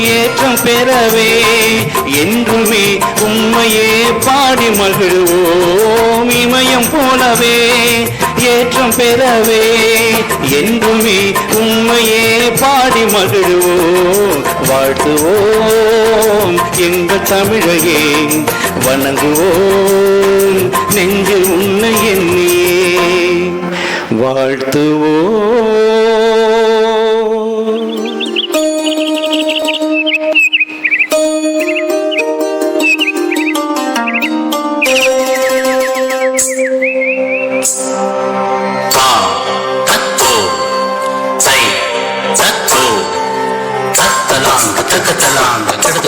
ஏற்றம் பெறவே என்றுமே உண்மையே பாடி மகிழ்வோம். இமயம் போலவே ஏற்றம் பெறவே என்றுமே உண்மையே பாடி மகிழ்வோம். வாழ்த்துவோம் எங்கள் தமிழையே வணங்குவோம். நெஞ்சு உன்னை எண்ணியே. வாழ்த்துவோம். Catalan, Catalan, Catalan.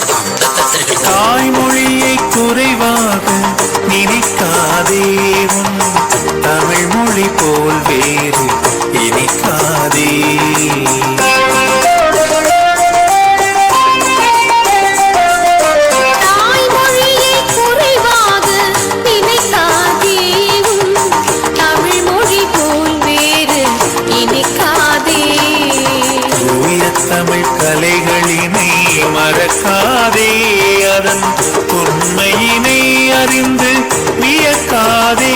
கலைகளினை மறக்காதே அதன் உண்மையினை அறிந்து வியக்காதே.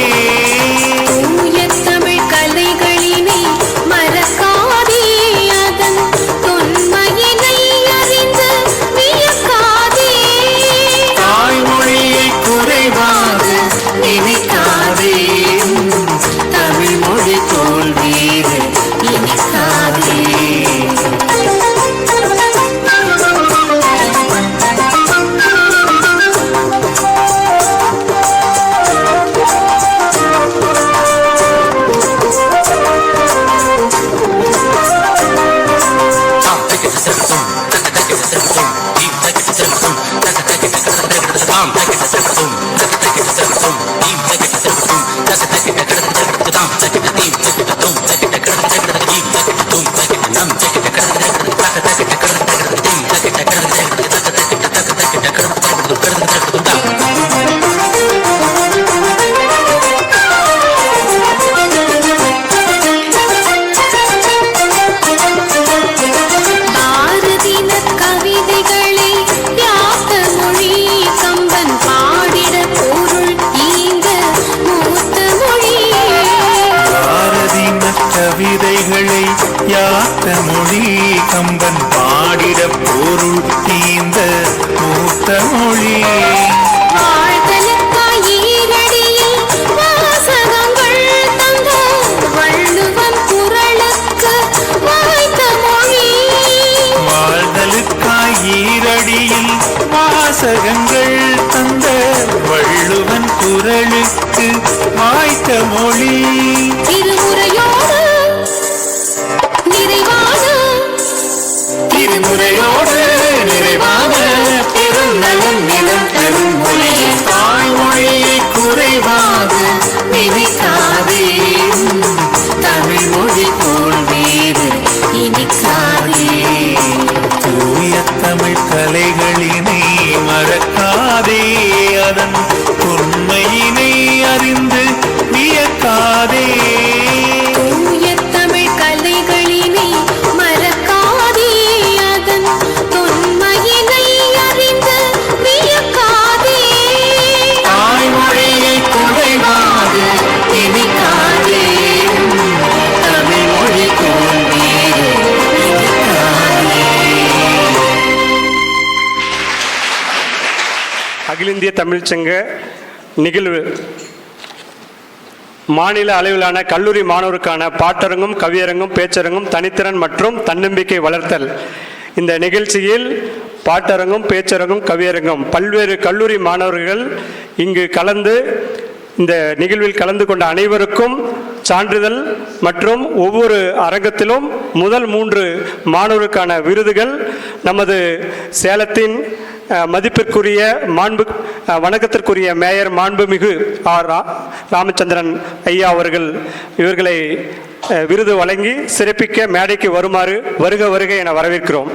Oh, அகில இந்திய தமிழ்ச்சங்க நிகழ்வு. மாநில அளவிலான கல்லூரி மாணவருக்கான பாட்டரங்கும் கவியரங்கும் பேச்சரங்கும் தனித்திறன் மற்றும் தன்னம்பிக்கை வளர்த்தல். இந்த நிகழ்ச்சியில் பாட்டரங்கும் பேச்சரங்கும் கவியரங்கும் பல்வேறு கல்லூரி மாணவர்கள் இங்கு கலந்து இந்த நிகழ்வில் கலந்து கொண்ட அனைவருக்கும் சான்றிதழ் மற்றும் ஒவ்வொரு அரங்கத்திலும் முதல் மூன்று மாணவருக்கான விருதுகள் நமது சேலத்தின் மதிப்பிற்குரிய மாண்பு வணக்கத்திற்குரிய மேயர் மாண்புமிகு ஆர் ரா- ராமச்சந்திரன் ஐயா அவர்கள் இவர்களை விருது வழங்கி சிறப்பிக்க மேடைக்கு வருமாறு வருக வருக என வரவேற்கிறோம்.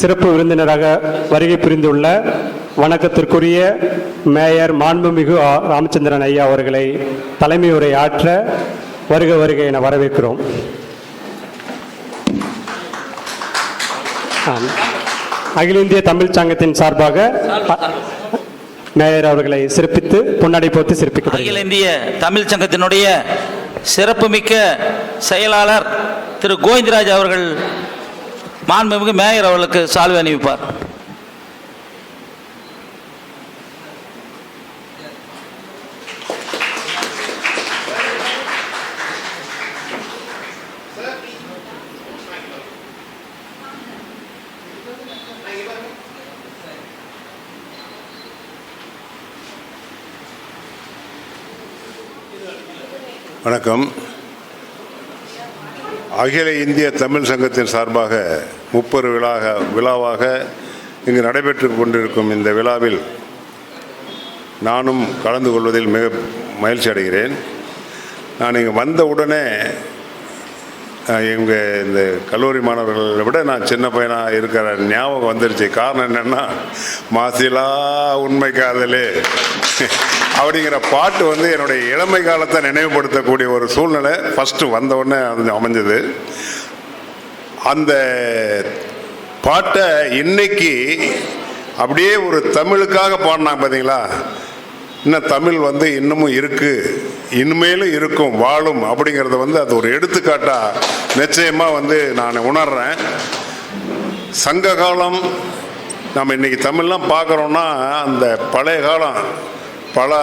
சிறப்பு விருந்தினராக வருகை புரிந்துள்ள வணக்கத்திற்குரிய மேயர் மாண்புமிகு. ராமச்சந்திரன் ஐயா அவர்களை தலைமை உரை ஆற்ற வருக வருக என வரவேற்கிறோம். அகில இந்திய தமிழ்ச் சங்கத்தின் சார்பாக மேயர் அவர்களை சிறப்பித்து பொன்னடை போத்து சிறப்பிக்கப்படுகிறது அகில இந்திய தமிழ் சங்கத்தினுடைய சிறப்புமிக்க செயலாளர் திரு கோவிந்தராஜ் அவர்கள் மாண்புமிகு மேயர் அவர்களுக்கு சால்வை அணிவிப்பார். வணக்கம். அகில இந்திய தமிழ் சங்கத்தின் சார்பாக முப்பெரு விழாக விழாவாக இங்கு நடைபெற்று கொண்டிருக்கும் இந்த விழாவில் நானும் கலந்து கொள்வதில் மிக மகிழ்ச்சி அடைகிறேன். நான் இங்கே வந்த உடனே எங்கள் இந்த கல்லூரி மாணவர்களை விட நான் சின்ன பையனாக இருக்கிற ஞாபகம் வந்துருச்சு. காரணம் என்னென்னா மாசிலா உண்மை காதலே. அப்படிங்கிற பாட்டு வந்து என்னுடைய இளமை காலத்தை நினைவுபடுத்தக்கூடிய ஒரு சூழ்நிலை ஃபஸ்ட்டு வந்த உடனே அது அமைஞ்சது. அந்த பாட்டை இன்னைக்கு அப்படியே ஒரு தமிழுக்காக பாடினாங்க பார்த்தீங்களா இன்னும் தமிழ் வந்து இன்னமும் இருக்குது இனிமேலும் இருக்கும் வாழும் அப்படிங்கிறத வந்து அது ஒரு எடுத்துக்காட்டாக நிச்சயமாக வந்து நான் உணர்கிறேன் சங்க காலம் நம்ம இன்றைக்கி தமிழ்லாம் பார்க்குறோன்னா அந்த பழைய காலம் பல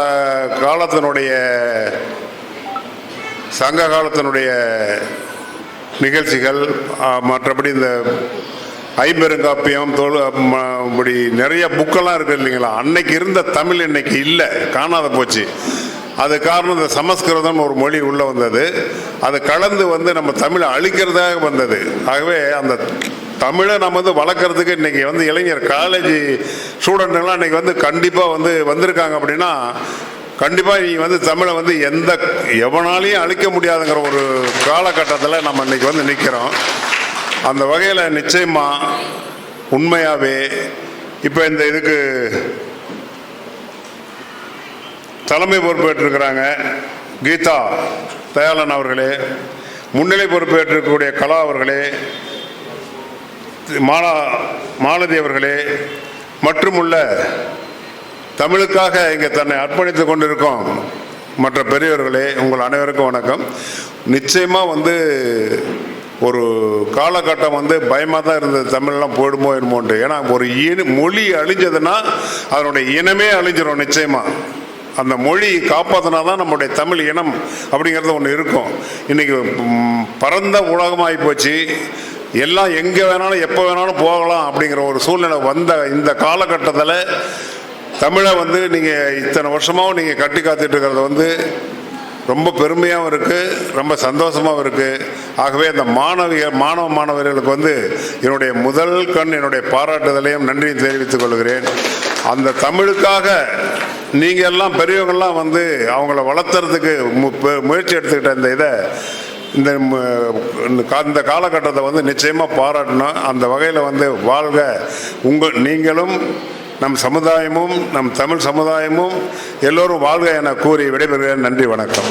காலத்தினுடைய சங்க காலத்தினுடைய நிகழ்ச்சிகள் மற்றபடி இந்த ஐம்பெருங்காப்பியம் தோல் இப்படி நிறைய புக்கெல்லாம் இருக்குது இல்லைங்களா? அன்னைக்கு இருந்த தமிழ் இன்னைக்கு இல்லை காணாத போச்சு. அது காரணம் இந்த சமஸ்கிருதம்னு ஒரு மொழி உள்ளே வந்தது. அது கலந்து வந்து நம்ம தமிழை அழிக்கிறதாக வந்தது. ஆகவே அந்த தமிழை நம்ம வந்து வளர்க்குறதுக்கு இன்றைக்கி வந்து இளைஞர் காலேஜ் ஸ்டூடெண்ட்டுங்களாம் இன்றைக்கி வந்து கண்டிப்பாக வந்து வந்திருக்காங்க அப்படின்னா கண்டிப்பாக நீங்கள் வந்து தமிழை வந்து எந்த எவனாலையும் அழிக்க முடியாதுங்கிற ஒரு காலகட்டத்தில் நம்ம இன்னைக்கு வந்து நிற்கிறோம் அந்த வகையில் நிச்சயமாக உண்மையாகவே இப்போ இந்த இதுக்கு தலைமை பொறுப்பேற்றிருக்கிறாங்க கீதா தயாளன் அவர்களே முன்னிலை பொறுப்பேற்றிருக்கக்கூடிய கலா அவர்களே மாலா மாலதி அவர்களே மற்றும் உள்ள தமிழுக்காக இங்கே தன்னை அர்ப்பணித்துக் கொண்டிருக்கோம். மற்ற பெரியவர்களே உங்கள் அனைவருக்கும் வணக்கம். நிச்சயமாக வந்து ஒரு காலகட்டம் வந்து பயமாக தான் இருந்தது. தமிழ்லாம் போயிடுமோ என்னமோன்ட்டு. ஏன்னா ஒரு இன மொழி அழிஞ்சதுன்னா அதனுடைய இனமே அழிஞ்சிடும் நிச்சயமாக அந்த மொழி காப்பாற்றினா தான் நம்முடைய தமிழ் இனம் அப்படிங்கிறது ஒன்று இருக்கும். இன்றைக்கி பரந்த உலகமாகி போச்சு. எல்லாம் எங்கே வேணாலும் எப்போ வேணாலும் போகலாம் அப்படிங்கிற ஒரு சூழ்நிலை வந்த இந்த காலகட்டத்தில் தமிழை வந்து நீங்கள் இத்தனை வருஷமாகவும் நீங்கள் கட்டி காத்துட்டு இருக்கிறது வந்து ரொம்ப பெருமையாகவும் இருக்குது ரொம்ப சந்தோஷமாகவும் இருக்குது ஆகவே அந்த மாணவிய மாணவ மாணவர்களுக்கு வந்து என்னுடைய முதல் கண் என்னுடைய பாராட்டுதலையும் நன்றியும் தெரிவித்துக் கொள்கிறேன். அந்த தமிழுக்காக நீங்கள் எல்லாம் பெரியவங்கள்லாம் வந்து அவங்கள வளர்த்துறதுக்கு மு- பெ- முயற்சி எடுத்துக்கிட்ட இந்த இதை இந்த இந்த இந்த காலகட்டத்தை வந்து நிச்சயமாக பாராட்டணும். அந்த வகையில் வந்து வாழ்க. உங்கள் நீங்களும் நம் சமுதாயமும் நம் தமிழ் சமுதாயமும் எல்லோரும் வாழ்க என கூறி விடைபெறுகிறேன். நன்றி வணக்கம்.